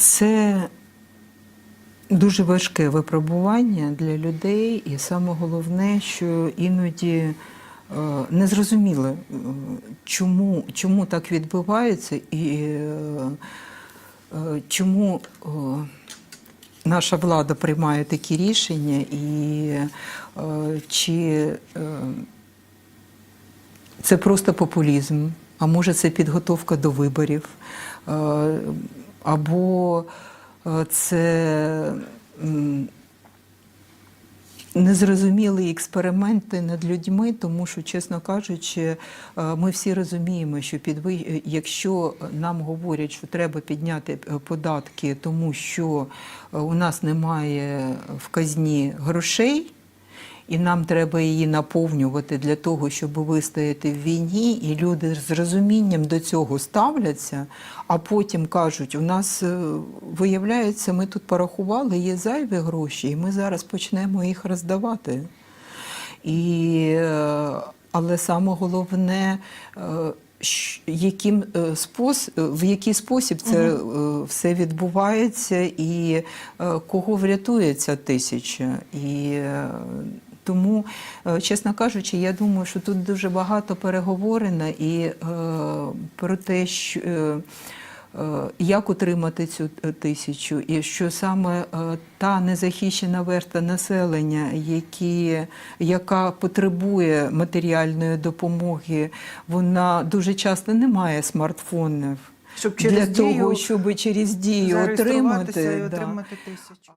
Це дуже важке випробування для людей, і саме головне, що іноді е, незрозуміло, е, чому, чому так відбувається і е, чому наша влада приймає такі рішення, і чи це просто популізм, а може це підготовка до виборів, або е, це незрозумілі експерименти над людьми, тому що, чесно кажучи, е, ми всі розуміємо, що підви... якщо нам говорять, що треба підняти е, податки, тому що е, у нас немає в казні грошей. І нам треба її наповнювати для того, щоб вистояти в війні, і люди з розумінням до цього ставляться, а потім кажуть: у нас е, виявляється, ми тут порахували, є зайві гроші, і ми зараз почнемо їх роздавати. І, е, але саме головне, е, яким спос... в який спосіб це е, все відбувається, і кого врятує ця тисяча. І тому, е, чесно кажучи, я думаю, що тут дуже багато переговорено і е, про те, що. е, е, Як утримати цю е, тисячу, і що саме та незахищена верста населення, які, яка потребує матеріальної допомоги, вона дуже часто не має смартфонів Щоб через для того, щоб через дію отримати. і да. тисячу.